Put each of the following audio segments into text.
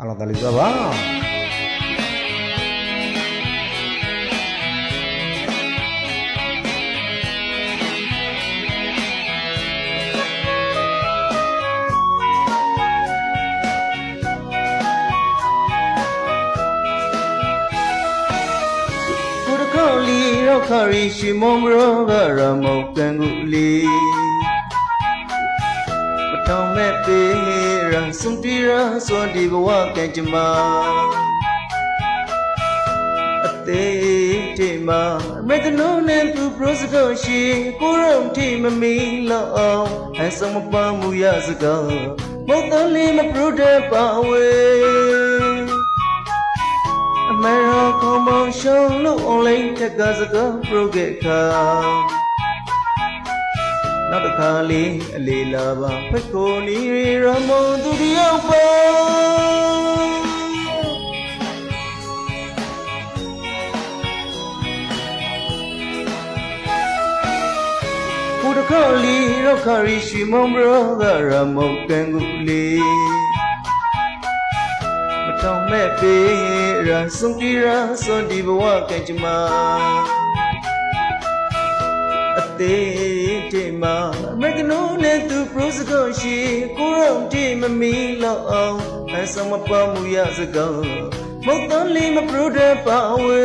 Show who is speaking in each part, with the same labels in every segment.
Speaker 1: အားလုံးတယ်လီသွားပါ
Speaker 2: ကိုတခေါလီရောက်ခရီရှိမုံရောကရမောကန်ကူလီမထောင်မဲ့ပေရန် စွန်တီရာစွန်ဒီဘဝကံကြမ္မာအသေးတေမမကနိုးနဲ့သူပရိုစတော့ရှိကိုရုံထိမမီလောက်အောင်အဆောင်မပမှုရစကားမဟုတ်တော့လေးမပရိုတဲ့ပါဝေးအမေရာကောင်းမောင်ရှုံးလို့ online တက်ကစကား pro ခဲ့ခါ နောက်တစ်ခါလေးအလေးလာပါဖက်ကိုနီရမုံသူတယောက်ပါကိုတခေါလီရောက်ခရီရှိမုံဘရကရမုံကန်ကူလီမထောင်မဲ့ပေရန်စွန်တီရာစွန်ဒီဘဝကံကြမ္မာအ သေးတေမမကနိုးနဲ့သူပရိုစကောရှိကိုရုံတိမမီလောက်အောင်အဆောင်မပမှုရစကောမဟုတ်တော့လေးမပရိုတဲ့ပါဝေ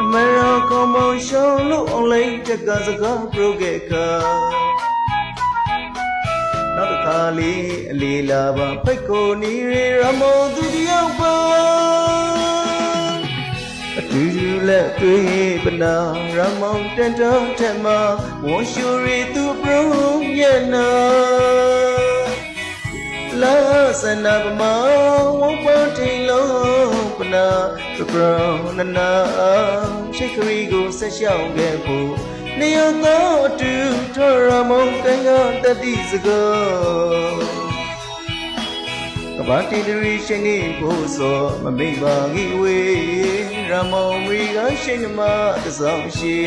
Speaker 2: အမေရာကောင်းမောင်ရှုံးလို့ online တက်ကစကား pro ခဲ့ခါနောက်တစ်ခါလေးအလေးလာပါဖိတ်ကိုနီရမုံသူတယောက်ပါ အတူတူလက်တွေ့ပနာရမောင်တန်တော်ထက်မှာဝွန်ရှူရီသူပရုံရဲ့နာလာစနာပမာဝွန်ပတိလုံးပနာပပရောနနာချိတ်ခရီကိုဆက်ရှောင်းခဲ့ဖို့နေရတော့အတူထော်ရမုံကံကတတိစကားကဘာတီဒရီရှင်နေဖို့ဆိုမမိတ်ပါဂီဝေ ရမောင်မီကရှင်နမတဆောင်ရှိ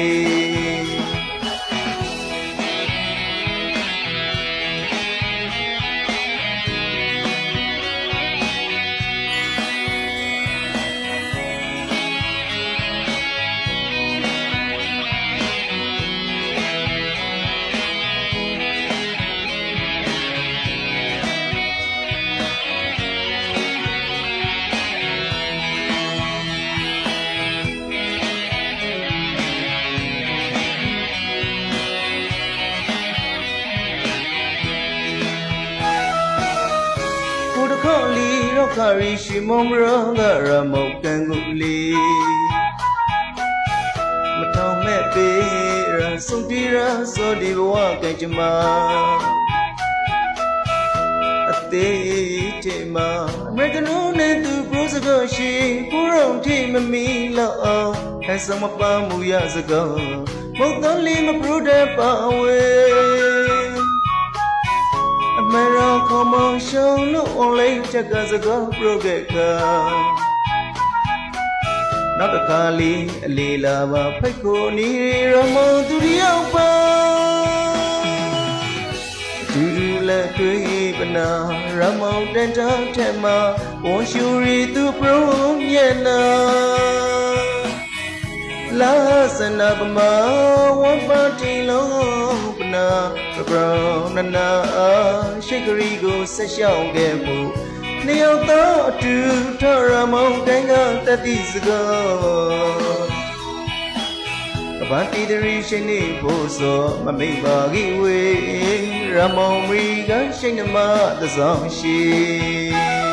Speaker 2: ရောက်ခရီရှိမုံရကရမုတ်ကန်ကူလီမထောင်မဲ့ပေရန်စွန်တီရာစောဒီဘဝကံကြမ္မာအသေးတေမအမေကနိုးနဲ့သူပရိုစကောရှိကိုရုံထိမမီလောက်အောင်ဟန်ဆောင်မပမှုရစကောမဟုတ်တော့လေးမပရိုတဲ့ပါဝေးအမေရာ ခေါ်မောင်ရှုံးလို့ online တက်ကစကား pro ခဲ့ခါနောက်တစ်ခါလေးအလေးလာပါဖိတ်ကိုနီရမုံသူတယောက်ပါအတူတူလက်တွေ့ပနာရမောင်တန်တောင်ထက်မှာဝန်ရှူရီသူ pro ရဲ့နာလာစနာပမာဝတ်ပါတီလုံးပ နာပပရောနနာရှိခရီကိုဆက်ရှောင်းခဲ့ဖို့နေရောက်တော့အတူထရမောင်တိုင်းကတတိစကားကဘာတီဒရီရှိနေဖို့ဆိုမမိတ်ပါကြီးဝေရမောင်မီကရှိနေမသဆောင်ရှိ